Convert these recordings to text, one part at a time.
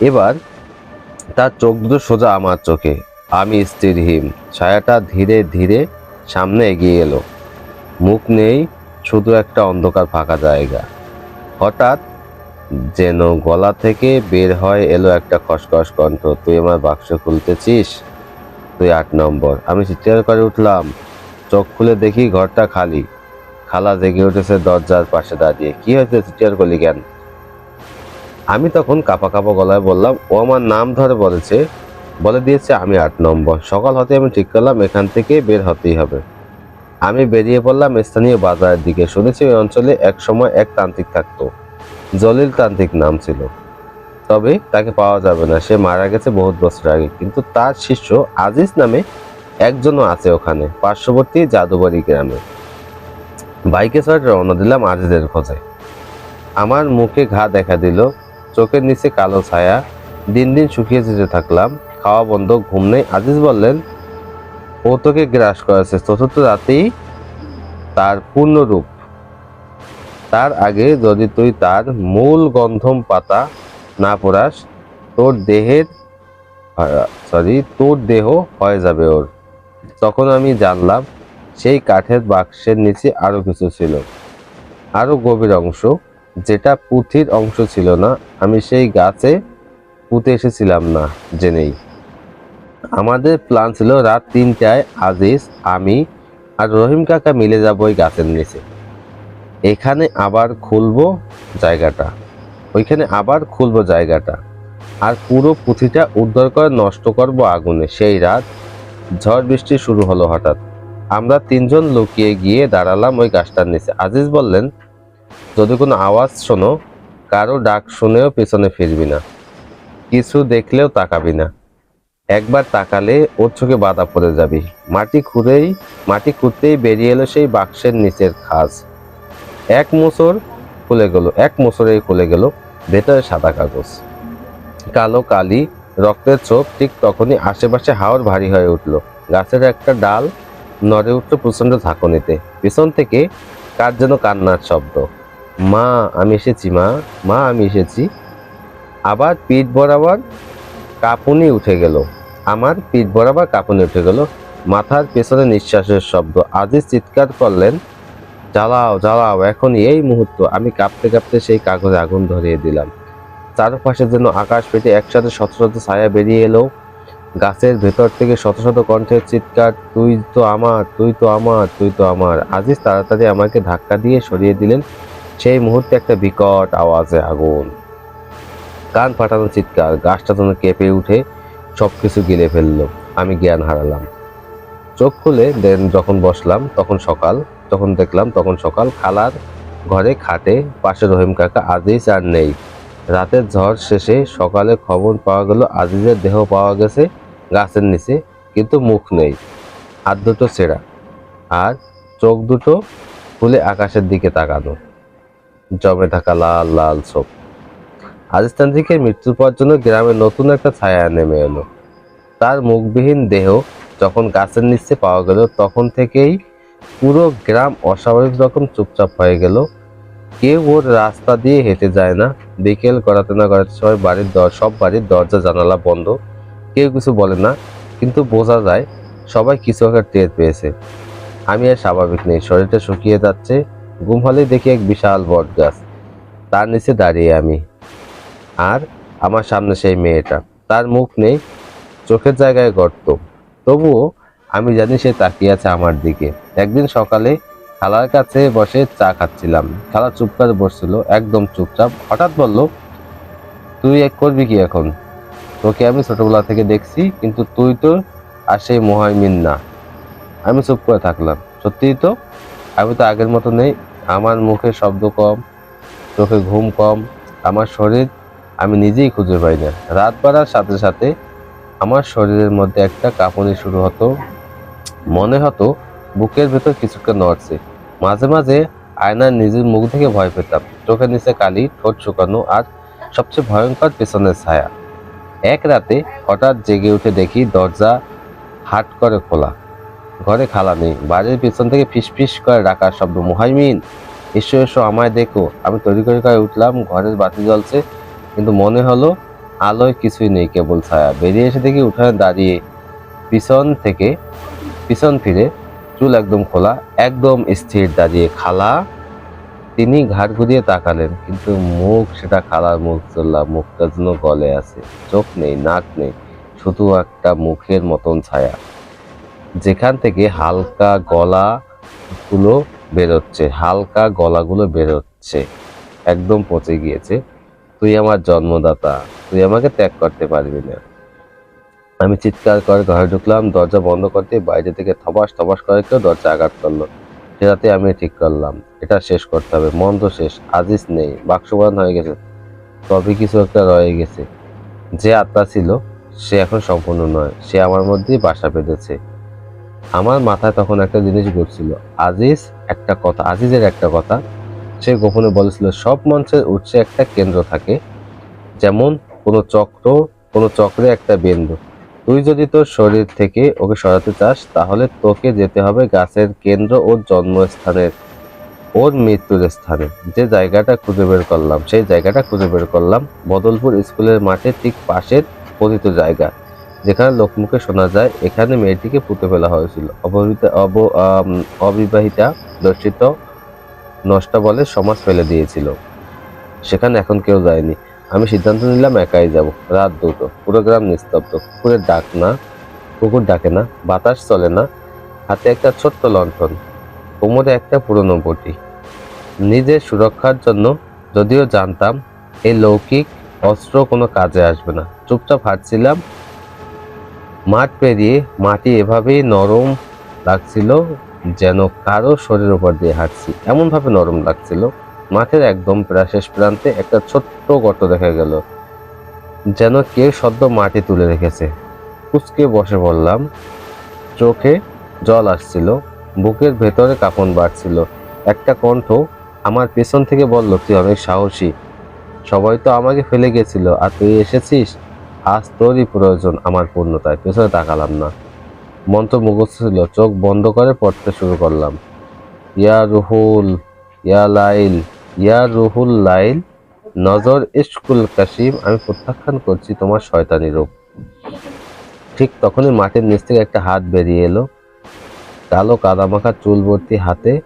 এবার তার চোখ দুটো সোজা আমার চোখে। আমি স্থিরহীন। ছায়াটা ধীরে ধীরে সামনে এগিয়ে এলো। মুখ নেই, শুধু একটা অন্ধকার ফাঁকা জায়গা। হঠাৎ যেন গলা থেকে বের হয় এলো একটা খসখস কণ্ঠ, তুই আমার বাক্স খুলতেছিস? তুই আট নম্বর। আমি চিৎকার করে উঠলাম। চোখ খুলে দেখি ঘরটা খালি। খালা জেগে উঠেছে দরজার পাশে দাঁড়িয়ে। কি হয়েছে? চিৎকার করলি কেন? আমি তখন কাপা কাপা গলায় বললাম, ও আমার নাম ধরে বলেছে, বলে দিয়েছে আমি আট নম্বর। সকাল হতে আমি ঠিক করলাম, এখান থেকে বের হতেই হবে। আমি বেরিয়ে পড়লাম স্থানীয় বাজারের দিকে। শুনেছি ওই অঞ্চলে এক সময় এক তান্ত্রিক থাকতো। জলিল তান্ত্রিক নাম ছিল। তবে তাকে পাওয়া যাবে না। সে মারা গেছে বহুত বছর আগে। কিন্তু তার শিষ্য আজিজ নামে একজনও আছে ওখানে, পার্শ্ববর্তী জাদুবাড়ি গ্রামে। বাইকে চড়ে রওনা দিলাম আজিজের খোঁজে। আমার মুখে ঘা দেখা দিল। চোখের নিচে কালো ছায়া, দিন দিন শুকিয়ে যেতে থাকলাম, খাওয়া বন্ধ, ঘুম নেই। আজিজ বললেন, ও তোকে গ্রাস করেছে। চতুর্থ রাতেই তার পূর্ণরূপ। তার আগে যদি তুই তার মূল গন্ধম পাতা না পড়াস, তোর দেহের সরি তোর দেহ হয়ে যাবে ওর। তখন আমি জানলাম, সেই কাঠের বাক্সের নিচে আরও কিছু ছিল। আরও গভীর অংশ। যেটা পুঁথির অংশ ছিল না, আমি সেই গাছে পুঁতে এসেছিলাম না, জেনেই। আমাদের প্ল্যান ছিল রাত তিনটায় আজিজ, আমি আর রহিম কাকা মিলে যাব ওই গাছের নিচে। এখানে আবার খুলবো জায়গাটা। ওইখানে আবার খুলবো জায়গাটা। আর পুরো পুঁথিটা উদ্ধার করে নষ্ট করব আগুনে। সেই রাত ঝড় বৃষ্টি শুরু হলো হঠাৎ। আমরা তিনজন লুকিয়ে গিয়ে দাঁড়ালাম ওই গাছটার নিচে। আজিজ বললেন যদি কোনো আওয়াজ শোনো, কারও ডাক শুনেও পেছনে ফিরবি না। কিছু দেখলেও তাকাবি না। একবার তাকালে ওর চোখে বাধা পড়ে যাবি। মাটি খুঁড়েই, মাটি খুঁড়তেই বেরিয়ে এলো সেই বাক্সের নিচের খাজ। এক মোচর খুলে গেল, এক মোচরেই খুলে গেল ভেতরে সাদা কাগজ। কালো কালি, রক্তের চোখ ঠিক তখনই আশেপাশে হাওয়ার ভারী হয়ে উঠল। গাছের একটা ডাল নড়ে উঠল প্রচণ্ড ঝাঁকুনিতে। পিছন থেকে কার যেন কান্নার শব্দ। মা, আমি এসেছি, মা। মা, আমি এসেছি। আবার পিঠ বরাবর কাঁপুনি উঠে গেল। আমার পিঠ বরাবর কাঁপুনি উঠে গেল। মাথার পেছনে নিঃশ্বাসের শব্দ। আজিজ চিৎকার করলেন, জ্বালাও জ্বালাও এখন এই মুহূর্ত। আমি কাঁপতে কাঁপতে সেই কাগজে আগুন ধরিয়ে দিলাম। চারপাশে যেন আকাশ পেটে একসাথে শত শত ছায়া বেরিয়ে এলো। গাছের ভেতর থেকে শত শত কণ্ঠের চিৎকার, তুই তো আমার, তুই তো আমার, তুই তো আমার। আজিজ তাড়াতাড়ি আমাকে ধাক্কা দিয়ে সরিয়ে দিলেন। সেই মুহূর্তে একটা বিকট আওয়াজে আগুন। কান ফাটানো চিৎকার, গাছটা যেন কেঁপে উঠে সব কিছু গিলে ফেলল। আমি জ্ঞান হারালাম। চোখ খুলে দেন যখন বসলাম, তখন সকাল, যখন দেখলাম তখন সকাল, খালার ঘরে খাটে, পাশে রহিম কাকা, আজিজ আর নেই। রাতের ঝড় শেষে সকালে খবর পাওয়া গেল, আজিজের দেহ পাওয়া গেছে গাছের নিচে, কিন্তু মুখ নেই, হাত দুটো ছেঁড়া। আর চোখ দুটো খুলে আকাশের দিকে তাকানো। জমে থাকা লাল লাল চোখ আজিস্তান থেকে মৃত্যুর পর জন্য গ্রামে নতুন একটা ছায়া নেমে এলো। তার মুখবিহীন দেহ যখন গাছের নিচে পাওয়া গেল, তখন থেকেই পুরো গ্রাম অস্বাভাবিক রকম চুপচাপ হয়ে গেল। কেউ ওর রাস্তা দিয়ে হেঁটে যায় না। বিকেল করাতে না করাতে সবাই বাড়ির দর, সব বাড়ির দরজা, জানালা বন্ধ। কেউ কিছু বলে না, কিন্তু বোঝা যায় সবাই কিছু একটা টের পেয়েছে। আমি আর স্বাভাবিক নেই, শরীরটা শুকিয়ে যাচ্ছে। ঘুম হলেই দেখি এক বিশাল বট গাছ তার নিচে দাঁড়িয়ে আমি। আর আমার সামনে সেই মেয়েটা। তার মুখ নেই, চোখের জায়গায় গর্ত। তবুও আমি জানি সে তাকিয়ে আছে আমার দিকে। একদিন সকালে খালার কাছে বসে চা খাচ্ছিলাম। খালা চুপ করে বসছিল, একদম চুপচাপ। হঠাৎ বলল, তুই এক করবি কি এখন? তোকে আমি ছোটবেলা থেকে দেখছি, কিন্তু তুই তো আর সেই মহাইমিন না। আমি চুপ করে থাকলাম। সত্যিই তো? আমি তো আগের মতো নেই। আমার মুখে শব্দ কম, চোখে ঘুম কম, আমার শরীর আমি নিজেই খুঁজে পাই না। রাত বাড়ার সাথে সাথে আমার শরীরের মধ্যে একটা কাঁপুনি শুরু হতো। মনে হতো বুকের ভেতর কিছুটা নড়ছে। মাঝে মাঝে আয়নার নিজের মুখ থেকে ভয় পেতাম। চোখের নিচে কালি, ঠোঁট শুকানো আর সবচেয়ে ভয়ঙ্কর পেছনের ছায়া। এক রাতে হঠাৎ জেগে উঠে দেখি দরজা হাট করে খোলা। ঘরে খালা নেই। বাড়ির পিছন থেকে ফিসফিস করে ডাকার শব্দ, মুহাইমিন, এসো এসো, আমায় দেখো। আমি তৈরি করে করে উঠলাম, ঘরের বাতি জ্বলছে, কিন্তু মনে হলো আলোয় কিছুই নেই কেবল ছায়া। বেরিয়ে এসে দেখি উঠানে দাঁড়িয়ে পিছন থেকে, পিছন ফিরে চুল একদম খোলা, একদম স্থির দাঁড়িয়ে খালা, তিনি ঘাট ঘুরিয়ে তাকালেন, কিন্তু মুখ সেটা খালার মুখ চললা, মুখটা যেন গলে আছে। চোখ নেই, নাক নেই, শুধু একটা মুখের মতন ছায়া। যেখান থেকে হালকা গলা গুলো বেরোচ্ছে, হালকা গলাগুলো বেরোচ্ছে, একদম পচে গিয়েছে। তুই আমার জন্মদাতা, তুই আমাকে ত্যাগ করতে পারবি না। আমি চিৎকার করে ঘরে ঢুকলাম, দরজা বন্ধ করতে বাইরে থেকে থবাস থবাস করে কেউ দরজা আঘাত করল। সেটাতে আমি ঠিক করলাম, এটা শেষ করতে হবে মন্দ শেষ, আজিজ নেই, বাক্স বন্ধ হয়ে গেছে, তবে কিছু একটা রয়ে গেছে। যে আত্মা ছিল, সে এখন সম্পূর্ণ নয়, সে আমার মধ্যেই বাসা বেঁধেছে। আমার মাথায় তখন একটা জিনিস ঘুরছিল। আজিজ একটা কথা, আজিজের একটা কথা। সে গোপনে বলেছিল, সব মঞ্চের উৎসে একটা কেন্দ্র থাকে, যেমন কোনো চক্র, কোনো চক্রে একটা বিন্দু। তুই যদি তোর শরীর থেকে ওকে সরাতে চাস, তাহলে তোকে যেতে হবে গাছের কেন্দ্র ওর জন্মস্থানের, ওর মৃত্যুর স্থানে। যে জায়গাটা খুঁজে বের করলাম, সেই জায়গাটা খুঁজে বের করলাম, বদলপুর স্কুলের মাঠে ঠিক পাশের পতিত জায়গা। যেখানে লোকমুখে শোনা যায়, এখানে মেয়েটিকে পুঁতে ফেলা হয়েছিল। অব অবিবাহিতা দর্শিত নষ্টা বলে সমাজ ফেলে দিয়েছিল। সেখানে এখন কেউ যায়নি। আমি সিদ্ধান্ত নিলাম একাই যাব। রাত দুটো। পুরো গ্রাম নিস্তব্ধ। কুকুরের ডাক না, কুকুর ডাকে না, বাতাস চলে না। হাতে একটা ছোট্ট লণ্ঠন। কোমরে একটা পুরনো বটি। নিজের সুরক্ষার জন্য যদিও জানতাম, এই লৌকিক অস্ত্র কোনো কাজে আসবে না। চুপচাপ হাঁটছিলাম মাঠ পেরিয়ে মাটি এভাবেই নরম লাগছিল যেন কারও শরীরের উপর দিয়ে হাঁটছি। এমনভাবে নরম লাগছিল, মাঠের একদম প্রায় শেষ প্রান্তে একটা ছোট্ট গর্ত দেখা গেল, যেন কেউ সদ্য মাটি তুলে রেখেছে। কুচকে বসে পড়লাম, চোখে জল আসছিল, বুকের ভেতরে কাঁপন বাড়ছিল। একটা কণ্ঠ আমার পেছন থেকে বলল, তুই অনেক সাহসী, সবাই তো আমাকে ফেলে গেছিল, আর তুই এসেছিস? আজ তোরই প্রয়োজন আমার পূর্ণতায় পেছনে তাকালাম না। মন্ত্র মুখস্থ ছিল, চোখ বন্ধ করে পড়তে শুরু করলাম। ইয়া রুহুল, ইয়া লাইল, ইয়া রুহুল লাইল, নজর ইস্কুল কাশিম, আমি প্রত্যাখ্যান করছি তোমার শয়তানি রূপ। ঠিক তখনই মাটির নিচ থেকে একটা হাত বেরিয়ে এলো। কালো কাদামাখা চুল ভর্তি হাতে,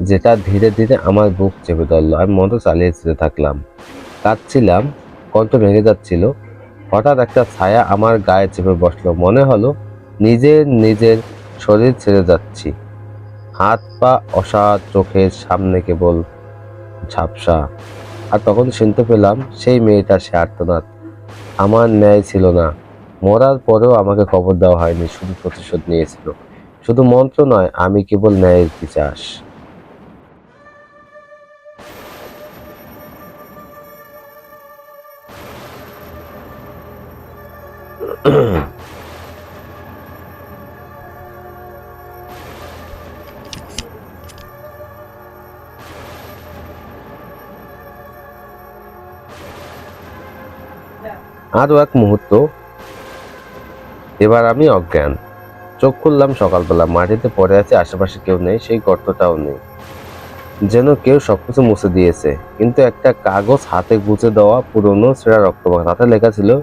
যেটা ধীরে ধীরে আমার বুক চেপে ধরলো। আমি মন্ত্র চালিয়ে যেতে থাকলাম। কাঁদছিলাম, কণ্ঠ ভেঙে যাচ্ছিল। হঠাৎ একটা ছায়া আমার গায়ে চেপে বসল। মনে হলো নিজের নিজের শরীর ছেড়ে যাচ্ছি। হাত পা অসাধ চোখের সামনে কেবল ঝাপসা। আর তখন শুনতে পেলাম সেই মেয়েটা সে আর্তনাদ। আমার ন্যায় ছিল না। মরার পরেও আমাকে খবর দেওয়া হয়নি, শুধু প্রতিশোধ নিয়েছিল। শুধু মন্ত্র নয়, আমি কেবল ন্যায়ের পিচাস। আরও এক মুহূর্ত? এবার আমি অজ্ঞান। চোখ খুললাম সকালবেলা, মাটিতে পড়ে আছে, আশেপাশে কেউ নেই, সেই গর্তটাও নেই। যেন কেউ সবকিছু মুছে দিয়েছে। কিন্তু একটা কাগজ হাতে গুছে দেওয়া পুরনো সেরা রক্তমাখা। তাতে লেখা ছিল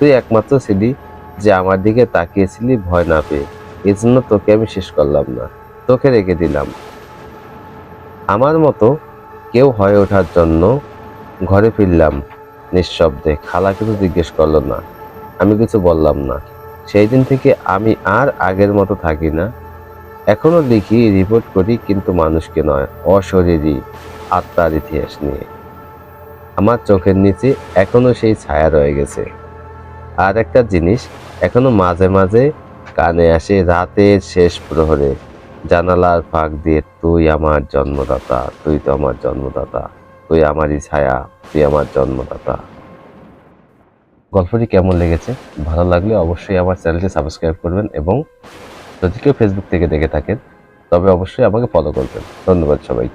তুই একমাত্র ছিলি যে আমার দিকে তাকিয়েছিলি ভয় না পেয়ে। এজন্য তোকে আমি শেষ করলাম না। তোকে রেখে দিলাম। আমার মতো কেউ হয়ে ওঠার জন্য ঘরে ফিরলাম নিঃশব্দে। খালা কিছু জিজ্ঞেস করল না। আমি কিছু বললাম না। সেই দিন থেকে আমি আর আগের মতো থাকি না। এখনও লিখি রিপোর্ট করি, কিন্তু মানুষকে নয়, অশরীরী আত্মার ইতিহাস নিয়ে। আমার চোখের নিচে এখনও সেই ছায়া রয়ে গেছে। আর একটা জিনিস এখনও মাঝে মাঝে কানে আসে রাতের শেষ প্রহরে, জানালার ফাঁক দিয়ে তুই আমার জন্মদাতা, তুই তো আমার জন্মদাতা, তুই আমারই ছায়া, তুই আমার জন্মদাতা। গল্পটি কেমন লেগেছে? ভালো লাগলে অবশ্যই আমার চ্যানেলটি সাবস্ক্রাইব করবেন এবং যদি কেউ ফেসবুক থেকে দেখে থাকেন, তবে অবশ্যই আমাকে ফলো করবেন। ধন্যবাদ সবাইকে।